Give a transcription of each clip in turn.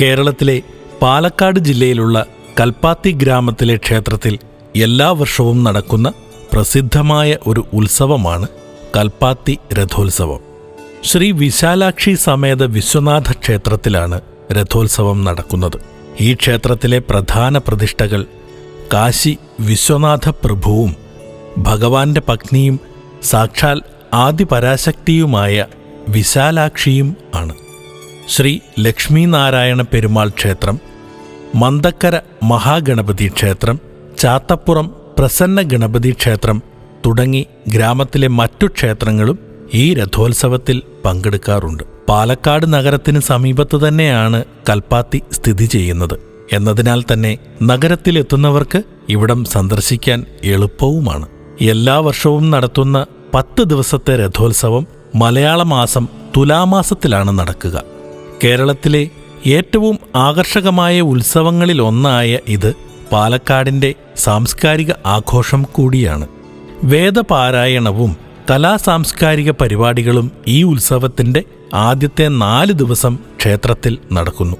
കേരളത്തിലെ പാലക്കാട് ജില്ലയിലുള്ള കൽപ്പാത്തി ഗ്രാമത്തിലെ ക്ഷേത്രത്തിൽ എല്ലാ വർഷവും നടക്കുന്ന പ്രസിദ്ധമായ ഒരു ഉത്സവമാണ് കൽപ്പാത്തി രഥോത്സവം. ശ്രീ വിശാലാക്ഷി സമേത വിശ്വനാഥ ക്ഷേത്രത്തിലാണ് രഥോത്സവം നടക്കുന്നത്. ഈ ക്ഷേത്രത്തിലെ പ്രധാന പ്രതിഷ്ഠകൾ കാശി വിശ്വനാഥ പ്രഭുവും ഭഗവാന്റെ പത്നിയും സാക്ഷാൽ ആദിപരാശക്തിയുമായ വിശാലാക്ഷിയും ആണ്. ശ്രീ ലക്ഷ്മീനാരായണ പെരുമാൾ ക്ഷേത്രം മന്ദക്കര മഹാഗണപതി ക്ഷേത്രം ചാത്തപ്പുറം പ്രസന്ന ഗണപതി ക്ഷേത്രം തുടങ്ങി ഗ്രാമത്തിലെ മറ്റു ക്ഷേത്രങ്ങളും ഈ രഥോത്സവത്തിൽ പങ്കെടുക്കാറുണ്ട്. പാലക്കാട് നഗരത്തിന് സമീപത്ത് തന്നെയാണ് കൽപ്പാത്തി സ്ഥിതി ചെയ്യുന്നത്. എന്നതിനാൽ തന്നെ നഗരത്തിലെത്തുന്നവർക്ക് ഇവിടം സന്ദർശിക്കാൻ എളുപ്പവുമാണ്. എല്ലാ വർഷവും നടത്തുന്ന പത്ത് ദിവസത്തെ രഥോത്സവം മലയാള മാസം തുലാമാസത്തിലാണ് നടക്കുക. കേരളത്തിലെ ഏറ്റവും ആകർഷകമായ ഉത്സവങ്ങളിലൊന്നായ ഇത് പാലക്കാടിന്റെ സാംസ്കാരിക ആഘോഷം കൂടിയാണ്. വേദപാരായണവും കലാസാംസ്കാരിക പരിപാടികളും ഈ ഉത്സവത്തിന്റെ ആദ്യത്തെ നാല് ദിവസം ക്ഷേത്രത്തിൽ നടക്കുന്നു.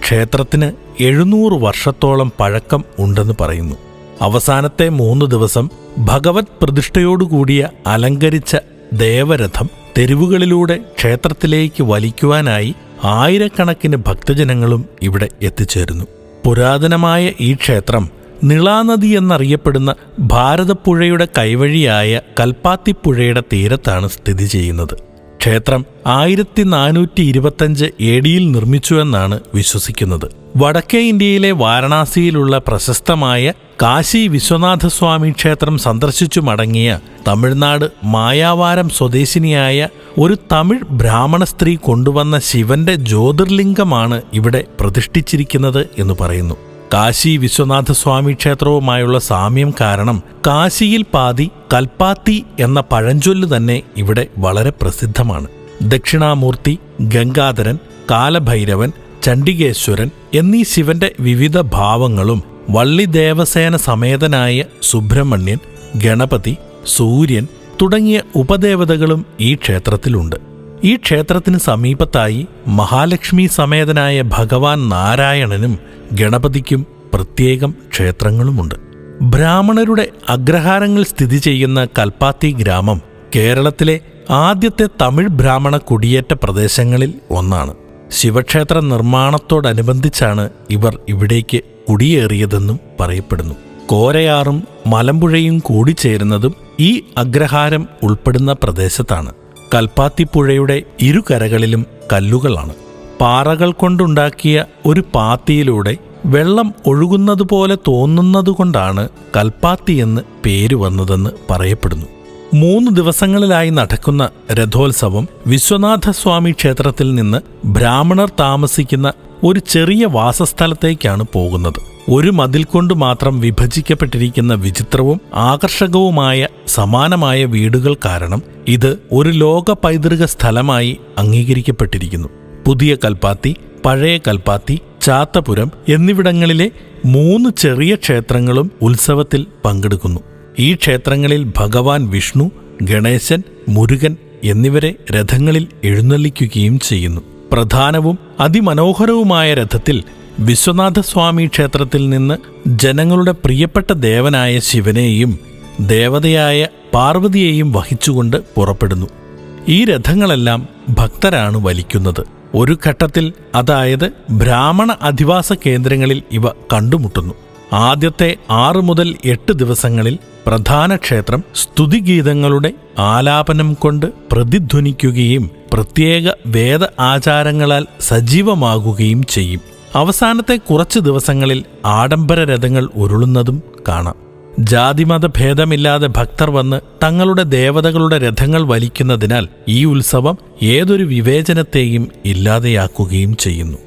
ക്ഷേത്രത്തിന് എഴുന്നൂറ് വർഷത്തോളം പഴക്കം ഉണ്ടെന്ന് പറയുന്നു. അവസാനത്തെ മൂന്ന് ദിവസം ഭഗവത് പ്രതിഷ്ഠയോടുകൂടിയ അലങ്കരിച്ച ദേവരഥം തെരുവുകളിലൂടെ ക്ഷേത്രത്തിലേക്ക് വലിക്കുവാനായി ആയിരക്കണക്കിന് ഭക്തജനങ്ങളും ഇവിടെ എത്തിച്ചേരുന്നു. പുരാതനമായ ഈ ക്ഷേത്രം നിളാനദി എന്നറിയപ്പെടുന്ന ഭാരതപ്പുഴയുടെ കൈവഴിയായ കൽപ്പാത്തിപ്പുഴയുടെ തീരത്താണ് സ്ഥിതി ചെയ്യുന്നത്. ക്ഷേത്രം ആയിരത്തി നാനൂറ്റി ഇരുപത്തഞ്ച് എ ഡിയിൽ നിർമ്മിച്ചുവെന്നാണ് വിശ്വസിക്കുന്നത്. വടക്കേ ഇന്ത്യയിലെ വാരണാസിയിലുള്ള പ്രശസ്തമായ കാശി വിശ്വനാഥസ്വാമി ക്ഷേത്രം സന്ദർശിച്ചു മടങ്ങിയ തമിഴ്നാട് മായാവാരം സ്വദേശിനിയായ ഒരു തമിഴ് ബ്രാഹ്മണ സ്ത്രീ കൊണ്ടുവന്ന ശിവന്റെ ജ്യോതിർലിംഗമാണ് ഇവിടെ പ്രതിഷ്ഠിച്ചിരിക്കുന്നത് എന്ന് പറയുന്നു. കാശി വിശ്വനാഥ സ്വാമി ക്ഷേത്രവുമായുള്ള സാമ്യം കാരണം കാശിയിൽ പാതി കൽപ്പാത്തി എന്ന പഴഞ്ചൊല്ല് തന്നെ ഇവിടെ വളരെ പ്രസിദ്ധമാണ്. ദക്ഷിണാമൂർത്തി ഗംഗാധരൻ കാലഭൈരവൻ ചണ്ഡികേശ്വരൻ എന്നീ ശിവന്റെ വിവിധ ഭാവങ്ങളും വള്ളി ദേവസേന സമേതനായ സുബ്രഹ്മണ്യൻ ഗണപതി സൂര്യൻ തുടങ്ങിയ ഉപദേവതകളും ഈ ക്ഷേത്രത്തിലുണ്ട്. ഈ ക്ഷേത്രത്തിന് സമീപത്തായി മഹാലക്ഷ്മി സമേതനായ ഭഗവാൻ നാരായണനും ഗണപതിക്കും പ്രത്യേകം ക്ഷേത്രങ്ങളുമുണ്ട്. ബ്രാഹ്മണരുടെ അഗ്രഹാരങ്ങൾ സ്ഥിതി ചെയ്യുന്ന കൽപ്പാത്തി ഗ്രാമം കേരളത്തിലെ ആദ്യത്തെ തമിഴ് ബ്രാഹ്മണ കുടിയേറ്റ പ്രദേശങ്ങളിൽ ഒന്നാണ്. ശിവക്ഷേത്ര നിർമ്മാണത്തോടനുബന്ധിച്ചാണ് ഇവർ ഇവിടേക്ക് കുടിയേറിയതെന്നും പറയപ്പെടുന്നു. കോരയാറും മലമ്പുഴയും കൂടിച്ചേരുന്നതും ഈ അഗ്രഹാരം ഉൾപ്പെടുന്ന പ്രദേശത്താണ്. കൽപ്പാത്തിപ്പുഴയുടെ ഇരുകരകളിലും കല്ലുകളാണ്. പാറകൾ കൊണ്ടുണ്ടാക്കിയ ഒരു പാത്തിയിലൂടെ വെള്ളം ഒഴുകുന്നതുപോലെ തോന്നുന്നതുകൊണ്ടാണ് കൽപ്പാത്തി എന്ന് പേര് വന്നതെന്ന് പറയപ്പെടുന്നു. മൂന്ന് ദിവസങ്ങളിലായി നടക്കുന്ന രഥോത്സവം വിശ്വനാഥസ്വാമി ക്ഷേത്രത്തിൽ നിന്ന് ബ്രാഹ്മണർ താമസിക്കുന്ന ഒരു ചെറിയ വാസസ്ഥലത്തേക്കാണ് പോകുന്നത്. ഒരു മതിൽ കൊണ്ട് മാത്രം വിഭജിക്കപ്പെട്ടിരിക്കുന്ന വിചിത്രവും ആകർഷകവുമായ സമാനമായ വീടുകൾ കാരണം ഇത് ഒരു ലോക പൈതൃക സ്ഥലമായി അംഗീകരിക്കപ്പെട്ടിരിക്കുന്നു. പുതിയ കൽപ്പാത്തി പഴയ കൽപ്പാത്തി ചാത്തപുരം എന്നിവിടങ്ങളിലെ മൂന്ന് ചെറിയ ക്ഷേത്രങ്ങളും ഉത്സവത്തിൽ പങ്കെടുക്കുന്നു. ഈ ക്ഷേത്രങ്ങളിൽ ഭഗവാൻ വിഷ്ണു ഗണേശൻ മുരുകൻ എന്നിവരെ രഥങ്ങളിൽ എഴുന്നള്ളിക്കുകയും ചെയ്യുന്നു. പ്രധാനവും അതിമനോഹരവുമായ രഥത്തിൽ വിശ്വനാഥസ്വാമി ക്ഷേത്രത്തിൽ നിന്ന് ജനങ്ങളുടെ പ്രിയപ്പെട്ട ദേവനായ ശിവനെയും ദേവതയായ പാർവതിയെയും വഹിച്ചുകൊണ്ട് പുറപ്പെടുന്നു. ഈ രഥങ്ങളെല്ലാം ഭക്തരാണ് വലിക്കുന്നത്. ഒരു ഘട്ടത്തിൽ അതായത് ബ്രാഹ്മണ അധിവാസ കേന്ദ്രങ്ങളിൽ ഇവ കണ്ടുമുട്ടുന്നു. ആദ്യത്തെ ആറ് മുതൽ എട്ട് ദിവസങ്ങളിൽ പ്രധാന ക്ഷേത്രം സ്തുതിഗീതങ്ങളുടെ ആലാപനം കൊണ്ട് പ്രതിധ്വനിക്കുകയും പ്രത്യേക വേദ ആചാരങ്ങളാൽ സജീവമാകുകയും ചെയ്യും. അവസാനത്തെ കുറച്ച് ദിവസങ്ങളിൽ ആഡംബര രഥങ്ങൾ ഉരുളുന്നതും കാണാം. ജാതിമത ഭേദമില്ലാതെ ഭക്തർ വന്ന് തങ്ങളുടെ ദേവതകളുടെ രഥങ്ങൾ വലിക്കുന്നതിനാൽ ഈ ഉത്സവം ഏതൊരു വിവേചനത്തെയും ഇല്ലാതെയാക്കുകയും ചെയ്യുന്നു.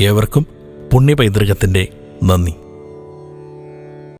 ഏവർക്കും പുണ്യപൈതൃകത്തിന്റെ നന്ദി.